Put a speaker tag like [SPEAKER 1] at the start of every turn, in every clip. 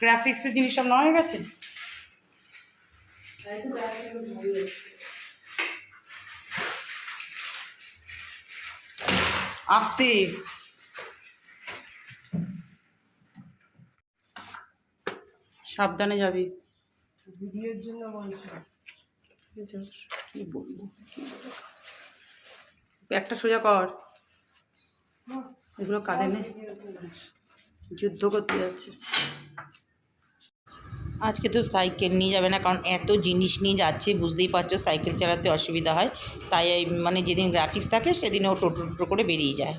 [SPEAKER 1] গ্রাফিক্সের জিনিস সব নেওয়া হয়ে গেছে? আসতে সাবধানে যাবি।
[SPEAKER 2] ভিডিওর জন্য বলছো?
[SPEAKER 1] কি বলব? একটা সোজা কর। এগুলো কাঁধে নে। যুদ্ধ করতে যাচ্ছে। আজকে তো সাইকেল নিয়ে যাবে না, কারণ এত জিনিস নিয়ে যাচ্ছে, বুঝতেই পারছ সাইকেল চালাতে অসুবিধা হয়। তাই মানে যেদিন গ্রাফিক্স থাকে সেদিন ও টোটো টোটো করে বেরিয়ে যায়।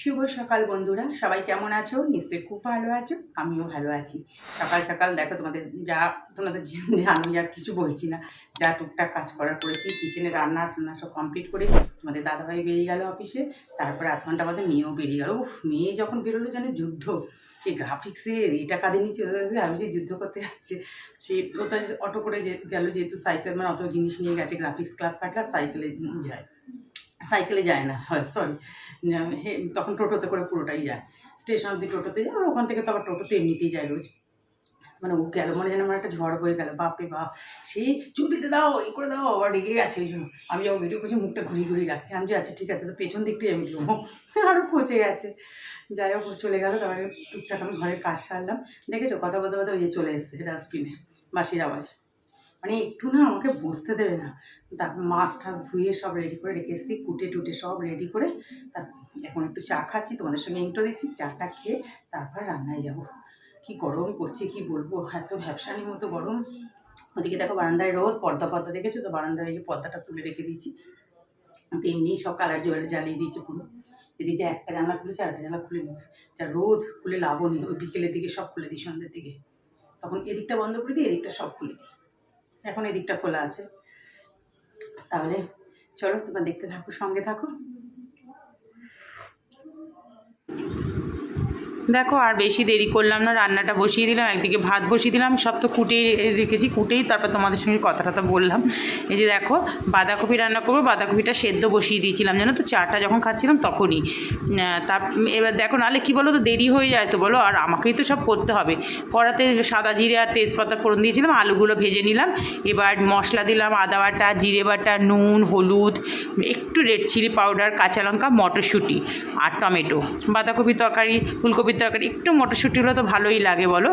[SPEAKER 1] শুভ সকাল বন্ধুরা, সবাই কেমন আছো? নিশ্চয়ই খুব ভালো আছো, আমিও ভালো আছি। সকাল সকাল দেখো তোমাদের যা, তোমাদের জানো আর কিছু বলছি না। যা টুকটাক কাজ করার করেছি কিচেনে রান্না টান্না সব কমপ্লিট করে তোমাদের দাদাভাই বেরিয়ে গেল অফিসে তারপরে আধ ঘণ্টা বাদে মেয়েও বেরিয়ে গেল। উফ, মেয়ে যখন বেরোলো যেন যুদ্ধ। সেই গ্রাফিক্সের এটা কাঁধে নিচে আমি যে যুদ্ধ করতে যাচ্ছে, সে ও তো অটো করে গেল, যেহেতু সাইকেল মানে অত জিনিস নিয়ে গেছে গ্রাফিক্স ক্লাস থাকলে সাইকেলে যায়। সাইকেলে যায় না সরি তখন টোটোতে করে পুরোটাই যায়। স্টেশন অব্দি টোটোতে যায়, আর ওখান থেকে তো আবার টোটোতে এমনিতেই যায় রোজ। মানে ও গেল, মনে যেন আমার একটা ঝড় বয়ে গেল, বাপরে বাপ। সেই চুপিতে দাও, এই করে দাও, আবার রেগে গেছে। ওই জন্য আমি যখন ভিডিও করছি মুখটা ঘুরিয়ে ঘুরিয়ে রাখছি। আমি যে আচ্ছা ঠিক আছে, তো পেছন দিকটাই আমি যাব আরও পচে গেছে। যাই হোক চলে গেল, তারপরে টুকটাক আমি ঘরের কাজ সারলাম। দেখেছ, কথা বলতে বলতে ওই যে চলে এসছে, ডাস্টবিনে বাসির আওয়াজ। মানে একটু না আমাকে বসতে দেবে না। তারপর মাছ টাছ ধুয়ে সব রেডি করে রেখে এসেছি, কুটে টুটে সব রেডি করে। তার এখন একটু চা খাচ্ছি, তোমাদের সঙ্গে ইন্টো দিচ্ছি, চাটা খেয়ে তারপর রান্নায় যাব। কি গরম করছে কি বলব? এত ভ্যাবসানির মতো গরম। ওদিকে দেখো বারান্দায় রোদ, পর্দা পর্দা দেখেছ তো? বারান্দায় এই যে পর্দাটা তুলে রেখে দিয়েছি। তো এমনি সব কালার জলে জ্বালিয়ে দিয়েছে পুরো। এদিকে একটা জানলা খুলেছে, আরেকটা জানলা খুলে নেই যা রোদ, খুলে লাভও নেই। ওই বিকেলের দিকে সব খুলে দিই, সন্ধ্যের দিকে। তখন এদিকটা বন্ধ করে দিই, এদিকটা সব খুলে দিই। এখন এই দিকটা খোলা আছে। তাহলে চলো তোমরা দেখতে থাকো সঙ্গে থাকো। দেখো, আর বেশি দেরি করলাম না, রান্নাটা বসিয়ে দিলাম, একদিকে ভাত বসিয়ে দিলাম, সব তো কুটেই রেখেছি, কুটেই তারপর তোমাদের সঙ্গে কথা টথা বললাম। এই যে দেখো, বাঁধাকপি রান্না করব, বাঁধাকপিটা সেদ্ধ বসিয়ে দিয়েছিলাম, জানো তো, চাটা যখন খাচ্ছিলাম তখনই। তার এবার দেখো, নাহলে কী বলো তো, দেরি হয়ে যায় তো, বলো, আর আমাকেই তো সব করতে হবে। কড়াতে সাদা জিরে আর তেজপাতা ফোড়ন দিয়েছিলাম, আলুগুলো ভেজে নিলাম, এবার মশলা দিলাম, আদা বাটা, জিরে বাটা, নুন, হলুদ, একটু রেড চিলি পাউডার, কাঁচা লঙ্কা, মটরশুঁটি আর টমেটো। বাঁধাকপি তরকারি ফুলকপির তরকারি। একটু মটরশুঁটি হলে তো ভালোই লাগে বলো?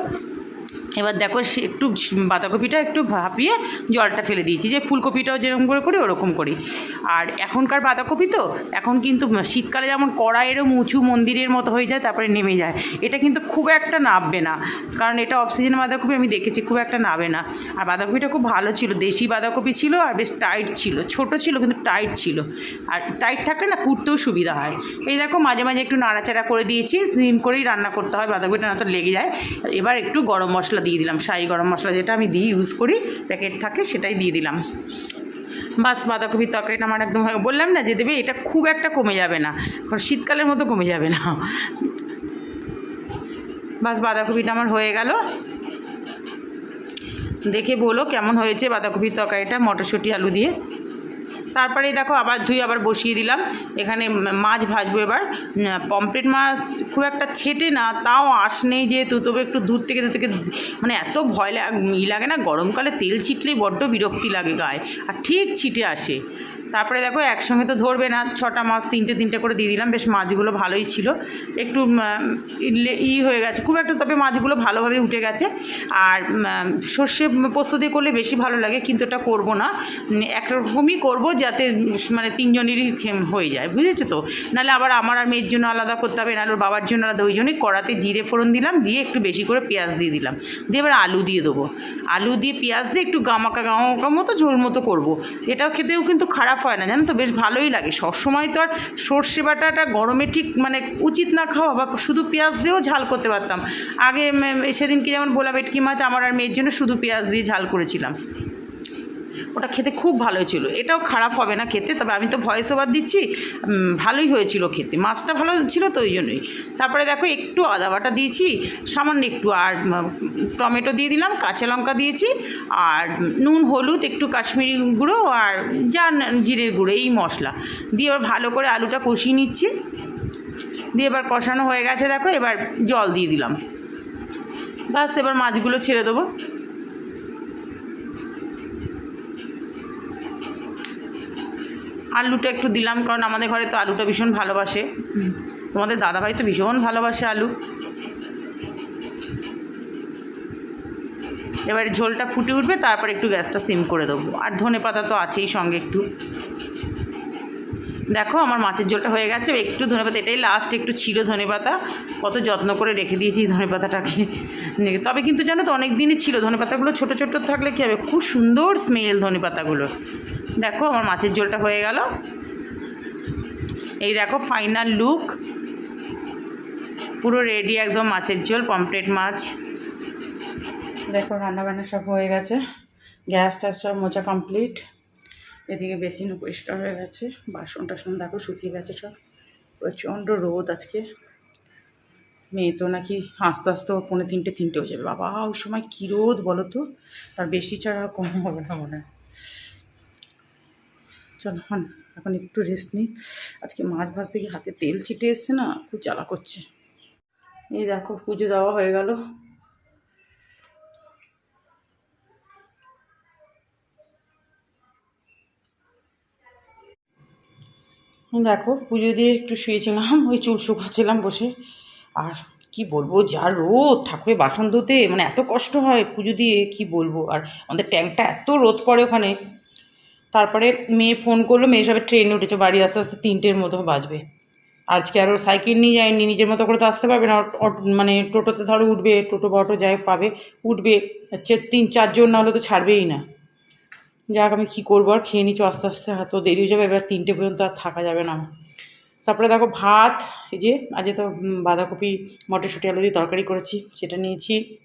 [SPEAKER 1] এবার দেখো সে একটু বাঁধাকপিটা একটু ভাপিয়ে জলটা ফেলে দিয়েছি। যে ফুলকপিটাও যেরকম করে করি, ওরকম করি। আর এখনকার বাঁধাকপি তো, এখন কিন্তু শীতকালে যেমন কড়া এরম উঁচু মন্দিরের মতো হয়ে যায়, তারপরে নেমে যায়। এটা কিন্তু খুব একটা নাববে না। কারণ এটা অক্সিজেন বাঁধাকপি আমি দেখেছি, খুব একটা নাবে না। আর বাঁধাকপিটা খুব ভালো ছিল, দেশি বাঁধাকপি ছিল আর বেশ টাইট ছিল। ছোট ছিল কিন্তু টাইট ছিল। আর টাইট থাকলে না কুটতেও সুবিধা হয়। এই দেখো মাঝে মাঝে একটু নাড়াচাড়া করে দিয়েছি, সিম করেই রান্না করতে হয়, বাঁধাকপিটা না তো লেগে যায়। এবার একটু গরম মশলা দিয়ে দিলাম। শাহি গরম মশলা যেটা আমি দিই ইউজ করি প্যাকেট থাকে সেটাই দিয়ে দিলাম। বাস বাঁধাকপির তরকারিটা আমার একদম বললাম না যে দেবে, এটা খুব একটা কমে যাবে না। কারণ শীতকালের মতো কমে যাবে না। বাস বাঁধাকপিটা আমার হয়ে গেল। দেখে বলো কেমন হয়েছে বাঁধাকপির তরকারিটা, মটরশুঁটি, আলু দিয়ে। তারপরে দেখো আবার ধুই আবার বসিয়ে দিলাম। এখানে মাছ ভাজবো এবার। পমফ্রেট মাছ খুব একটা ছেটে না, তাও আস নেই যেহেতু, তবে একটু দূর থেকে দূর থেকে মানে এত ভয় ই লাগে না, গরমকালে তেল ছিটলেই বড্ড বিরক্তি লাগে গায়ে। আর ঠিক ছিটে আসে। তারপরে দেখো একসঙ্গে তো ধরবে না, ছটা মাছ তিনটে তিনটে করে দিয়ে দিলাম, বেশ মাছগুলো ভালোই ছিল। একটু ই হয়ে গেছে, খুব একটা, তবে মাছগুলো ভালোভাবে উঠে গেছে। আর সর্ষে পোস্ত দিয়ে করলে বেশি ভালো লাগে, কিন্তু এটা করব না। একরকমই করব যাতে মানে তিনজনেরই হয়ে যায়, বুঝেছ তো? নাহলে আবার আমার আর মেয়ের জন্য আলাদা করতে হবে, নাহলে ওর বাবার জন্য আলাদা, ওই জন্যই কড়াতে জিরে ফোড়ন দিলাম, দিয়ে একটু বেশি করে পেঁয়াজ দিয়ে দিলাম। দিয়ে এবার আলু দিয়ে দেবো। আলু দিয়ে পেঁয়াজ দিয়ে একটু গামাকা গামাকা মতো ঝোল মতো করব। এটাও খেতেও কিন্তু খারাপ হয় না, জানো তো? বেশ ভালোই লাগে। সবসময় তো আর সর্ষে বাটাটা গরমে ঠিক মানে উচিত না খাওয়া বা শুধু পেঁয়াজ দিয়েও ঝাল করতে পারতাম। আগে সেদিন সেদিনকে যেমন ভোলা ভেটকি মাছ আমার আর মেয়ের জন্য শুধু পেঁয়াজ দিয়ে ঝাল করেছিলাম। ওটা খেতে খুব ভালো ছিল এটাও খারাপ হবে না খেতে, তবে আমি তো ভয়েস ওভার দিচ্ছি ভালোই হয়েছিল খেতে। মাছটা ভালো ছিল তো ওই জন্যই। তারপরে দেখো একটু আদা বাটা দিয়েছি, সামান্য একটু আর টমেটো দিয়ে দিলাম, কাঁচা লঙ্কা দিয়েছি, আর নুন, হলুদ, একটু কাশ্মীরি গুঁড়ো আর যা জিরের গুঁড়ো, এই মশলা। দিয়ে এবার ভালো করে আলুটা কষিয়ে নিচ্ছি। দিয়ে এবার কষানো হয়ে গেছে দেখো, এবার জল দিয়ে দিলাম। বাস এবার মাছগুলো ছেড়ে দেবো। আলুটা একটু দিলাম, কারণ আমাদের ঘরে তো আলুটা ভীষণ ভালোবাসে। তোমাদের দাদাভাই তো ভীষণ ভালোবাসে আলু। এবার ঝোলটা ফুটে উঠবে, তারপর একটু গ্যাসটা সিম করে দেবো। আর ধনে পাতা তো আছেই সঙ্গে একটু। দেখো, আমার মাছের ঝোলটা হয়ে গেছে। একটু ধনে পাতা, এটাই লাস্ট একটু ছিল ধনে পাতা। কত যত্ন করে রেখে দিয়েছি ধনে পাতাটাকে। তবে কিন্তু জানো তো, অনেক দিনই ছিল ধনে পাতাগুলো। ছোটো ছোটো থাকলে কী হবে? খুব সুন্দর স্মেল ধনে পাতাগুলো। দেখো আমার মাছের ঝোলটা হয়ে গেল। এই দেখো ফাইনাল লুক পুরো রেডি একদম মাছের ঝোল পমপ্লেট মাছ। দেখো রান্নাবান্না সব হয়ে গেছে। গ্যাস ট্যাস সব মোচা কমপ্লিট এদিকে বেসিনও পরিষ্কার হয়ে গেছে। বাসন টাসন দেখো শুকিয়ে গেছে সব। প্রচণ্ড রোদ আজকে। মেয়ে তো নাকি আস্তে আস্তে পৌনে তিনটে তিনটে হয়ে যাবে। বাবা, ওই সময় কী রোদ বলো তো? তার বেশি ছাড়া কম হবে না মনে হয়। চলো হন। এখন একটু রেস্ট নিই। আজকে মাছ ভাজতে গিয়ে হাতে তেল ছিটে এসছে না, খুব জ্বালা করছে। এই দেখো, পুজো দেওয়া হয়ে গেল। দেখো, পুজো দিয়ে একটু শুয়েছিলাম, ওই চুল শুকাচ্ছিলাম বসে। আর কি বলব, যা রোদ, ঠাকুরের বাসন ধুতে মানে এত কষ্ট হয় পুজো দিয়ে, কি বলব? আর আমাদের ট্যাঙ্কটা এত রোদ পড়ে ওখানে। তারপরে মেয়ে ফোন করল, মেয়ে সবে ট্রেনে উঠেছে, বাড়ি আস্তে আস্তে তিনটের মতো বাজবে। আজকে আরও সাইকেল নিয়ে যায়নি, নিজের মতো করে তো আসতে পারবে না, অট- মানে টোটোতে ধরো উঠবে, টোটো বা অটো যাই পাবে, উঠবে তিন, চারজন না হলে তো ছাড়বেই না। যাক, আমি কী করব, আর খেয়ে নিচ্ছি, আস্তে আস্তে এত দেরি হয়ে যাবে, এবার তিনটে পর্যন্ত আর থাকা যাবে না। তারপরে দেখো ভাত, এই যে, আজকে তো বাঁধাকপি, মটরশুঁটি, আলু দিয়ে তরকারি করেছি, সেটা নিয়েছি।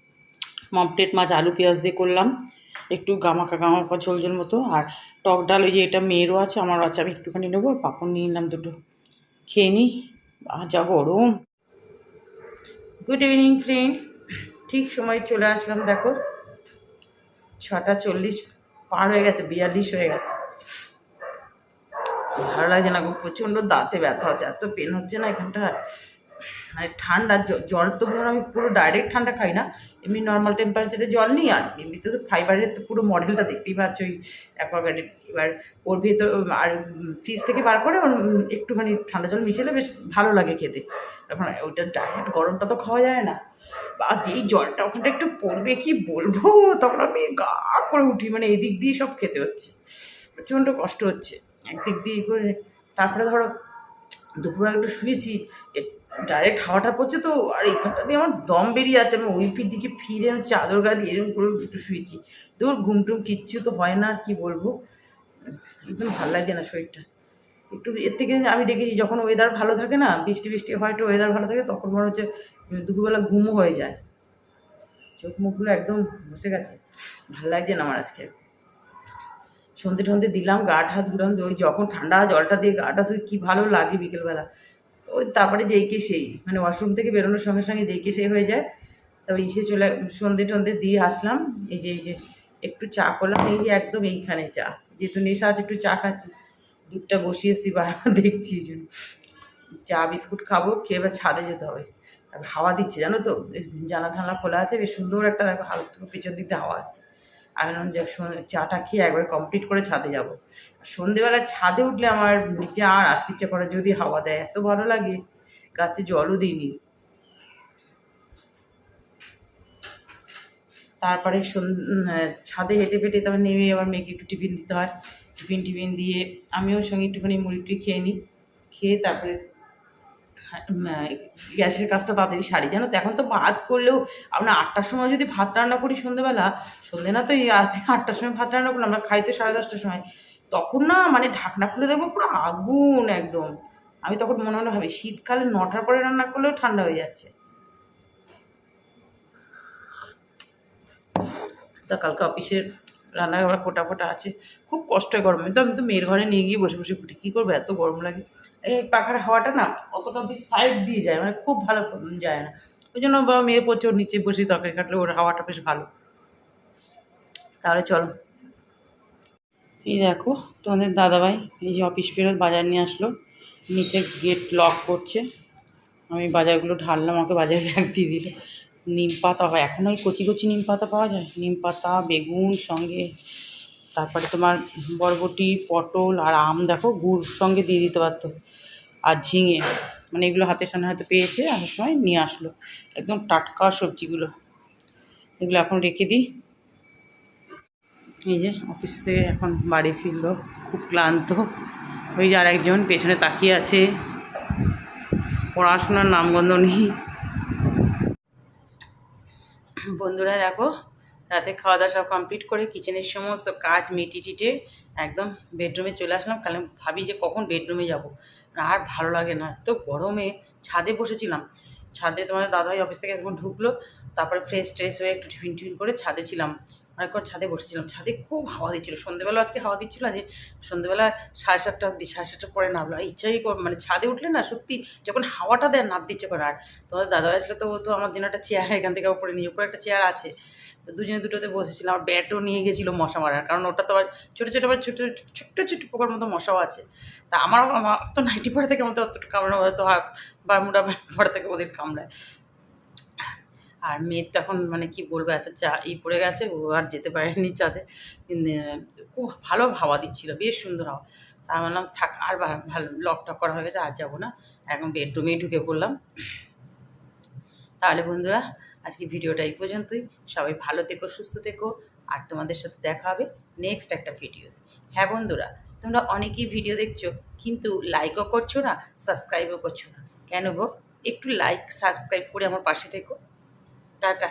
[SPEAKER 1] মমপ্লেট মাছ, আলু, পেঁয়াজ দিয়ে করলাম। একটু গামাকা গামাকা ঝোল ঝোল মতো, আর টক ডাল ওই যে এটা মেয়েরও আছে, আমারও আছে, আমি একটুখানি নেব, আর পাঁপড় নিয়ে নিলাম দুটো। খেয়ে নিই যা গরম। গুড ইভিনিং ফ্রেন্ডস ঠিক সময় চলে আসলাম, দেখো। ছটা চল্লিশ, পার হয়ে গেছে, বিয়াল্লিশ হয়ে গেছে। ভালো লাগছে না প্রচণ্ড দাঁতে ব্যথা হচ্ছে, এত পেন হচ্ছে না এখানটা মানে ঠান্ডা জল তো ধরো আমি পুরো ডাইরেক্ট ঠান্ডা খাই না। এমনি নর্মাল টেম্পারেচারে জল নিই আর। এমনিতে তো ফাইবারের তো পুরো মডেলটা দেখতেই পাচ্ছ ওই অ্যাকোয়াগার্ডের এবার ওর ভেতর আর ফ্রিজ থেকে বার করে ওর একটুখানি ঠান্ডা জল মিশালে বেশ ভালো লাগে খেতে। এখন ওইটা ডাইরেক্ট গরমটা তো খাওয়া যায় না। বা যেই জলটা ওখানটা একটু পড়বে কি বলব? তখন আমি গা করে উঠি মানে এদিক দিয়ে সব খেতে হচ্ছে। প্রচণ্ড কষ্ট হচ্ছে। একদিক দিয়ে করে তারপরে ধরো দুপুরবেলা একটু শুয়েছি ডাইরেক্ট হাওয়াটা পড়ছে তো, আর এখানটা দিয়ে আমার দম বেরিয়ে আছে আমি পিঠ দিকে ফিরে চাদর গা দিয়ে এরকম করে একটু শুয়েছি। তোর ঘুম টুম কিচ্ছু তো হয় না, আর কি বলব? একদম ভালো লাগছে না শরীরটা। একটু এর থেকে আমি দেখেছি, যখন ওয়েদার ভালো থাকে না, বৃষ্টি বৃষ্টি হয়, একটু ওয়েদার ভালো থাকে, তখন মনে হচ্ছে দুপুরবেলা ঘুমও হয়ে যায়। চোখ মুখগুলো একদম বসে গেছে। ভালো লাগছে না আমার আজকে। সন্ধে টন্ধে দিলাম গা ঠা ধুলাম, ওই যখন ঠান্ডা, জলটা দিয়ে গাটা ধুই, কী ভালো লাগে বিকেলবেলা। ওই তারপরে যেই কে সেই মানে ওয়াশরুম থেকে বেরোনোর সঙ্গে সঙ্গে যেই কে সেই হয়ে যায়। তবে এসে চলে, সন্ধে টন্ধে দিয়ে আসলাম। এই যে এই যে একটু চা করলাম, এই যে একদম এইখানে চা। যেহেতু নেশা আছে, একটু চা খাচ্ছি। দুধটা বসিয়েছি বা দেখছি চা, বিস্কুট খাব, খেয়ে এবার ছাদে যেতে হবে। হাওয়া দিচ্ছে, জানো তো? জানা ঠান্ডা খোলা আছে, বেশ সুন্দর একটা, দেখো হালকা পেছন দিক হাওয়া আসছে। আমি চাটা খেয়ে একবার কমপ্লিট করে ছাদে যাব। সন্ধেবেলা ছাদে উঠলে আমার নিচে আর আসতে ইচ্ছা করে যদি হাওয়া দেয়, এত ভালো লাগে। গাছে জলও দিইনি। তারপরে ছাদে হেঁটে ফেটে তারপর নেমে আবার মেয়েকে একটু টিফিন দিতে হয়। টিফিন টিফিন দিয়ে আমিও সঙ্গে একটুখানি মুড়ি টুড়ি খেয়ে নিই। খেয়ে তারপরে গ্যাসের কাজটা তাড়াতাড়ি সারি, জানো তো? এখন তো ভাত করলেও আমরা আটটার সময় যদি ভাত রান্না করি সন্ধ্যেবেলা সন্ধ্যে না তো এই আটটার সময় ভাত রান্না করলাম, আমরা খাই তো সাড়ে দশটার সময়। তখন না মানে ঢাকনা খুলে দেখব পুরো আগুন একদম। আমি তখন মনে মনে ভাবি, শীতকালে নটার পরে রান্না করলেও ঠান্ডা হয়ে যাচ্ছে। তা কালকে অফিসের রান্না আবার কোটা ফোটা আছে। খুব কষ্ট হয় গরমে। তো আমি তো মেয়ের ঘরে নিয়ে গিয়ে বসে বসে ফুটি। কী করব? এত গরম লাগে। এই পাখার হাওয়াটা না অতটা অব্দি সাইড দিয়ে যায় মানে খুব ভালো যায় না। ওই জন্য বাবা মেয়ে পড়ছে ওর নিচে বসে তরকারি কাটলে ওর হাওয়াটা বেশ ভালো। তাহলে চলো। এই দেখো, তোমাদের দাদাভাই এই যে অফিস ফেরত বাজার নিয়ে আসলো। নিচে গেট লক করছে। আমি বাজারগুলো ঢাললাম, আমাকে বাজারে ব্যাগ দিয়ে দিল। নিম পাতা হয় এখন ওই কচি কচি নিম পাতা পাওয়া যায়? নিম পাতা, বেগুন সঙ্গে, তারপরে তোমার বরবটি, পটল আর আম, দেখো, গুড় সঙ্গে দিয়ে দিতে পারতো। আর ঝিঙে মানে এগুলো হাতের সামনে হয়তো পেয়েছে আসার সময় নিয়ে আসলো। একদম টাটকা সবজিগুলো। এগুলো এখন রেখে দিই। এই যে অফিস থেকে এখন বাড়ি ফিরলো, খুব ক্লান্ত। ওই যে আর একজন পেছনে তাকিয়ে আছে। পড়াশোনার নামগন্ধ নেই। বন্ধুরা দেখো, রাতে খাওয়া দাওয়া সব কমপ্লিট করে কিচেনের সমস্ত কাজ মিটি টিটে একদম বেডরুমে চলে আসলাম। কারণ ভাবি যে কখন বেডরুমে যাব। আর ভালো লাগে না। তো গরমে ছাদে বসেছিলাম। ছাদে তোমাদের দাদাভাই অফিস থেকে যখন ঢুকলো, তারপরে ফ্রেশ ট্রেশ হয়ে একটু টিফিন টিফিন করে ছাদে ছিলাম। অনেকক্ষণ ছাদে বসেছিলাম। ছাদে খুব হাওয়া দিচ্ছিল। সন্ধ্যেবেলা আজকে হাওয়া দিচ্ছিল যে সন্ধ্যেবেলা সাড়ে সাতটা অব্দি সাড়ে সাতটা পরে নামলো আর ইচ্ছাই কর মানে ছাদে উঠলে না সত্যি যখন হাওয়াটা দেয়, নামতে ইচ্ছে করে। আর তোমাদের দাদা আজকে তো ও তো আমার জন্য একটা চেয়ার এখান থেকে উপরে নিয়ে, উপরে একটা চেয়ার আছে। তো দুজনে দুটোতে বসেছিলাম। আর ব্যাটও নিয়ে গেছিল মশা মারার, কারণ ওটা তো আবার ছোটো ছোটো, আবার ছোটো, ছোট্ট ছোট্ট পোকার মতো মশাও আছে। তা আমার আমার তো নাইটি পরে থেকে আমাদের অতটা কামড়ানো হয়তো বা মুডা পরে থেকে ওদের কামড়ায়। আর মেয়ের তখন মানে কি বলব, এত চা ই পড়ে গেছে, ও আর যেতে পারেনি চাঁদে। খুব ভালো হাওয়া দিচ্ছিল, বেশ সুন্দর হাওয়া। তা বললাম, থাক, আর ভালো লক টক করা হয়ে গেছে, আর যাব না। এখন বেডরুমেই ঢুকে পড়লাম। তাহলে বন্ধুরা আজকে ভিডিওটা এই পর্যন্তই। সবাই ভালো থেকো, সুস্থ থেকো আর তোমাদের সাথে দেখা হবে নেক্সট একটা ভিডিও হ্যাঁ বন্ধুরা, তোমরা অনেকেই ভিডিও দেখছ, কিন্তু লাইকও করছ না সাবস্ক্রাইবও করছ না। কেন গো? একটু লাইক সাবস্ক্রাইব করে আমার পাশে থেকো। টাটা।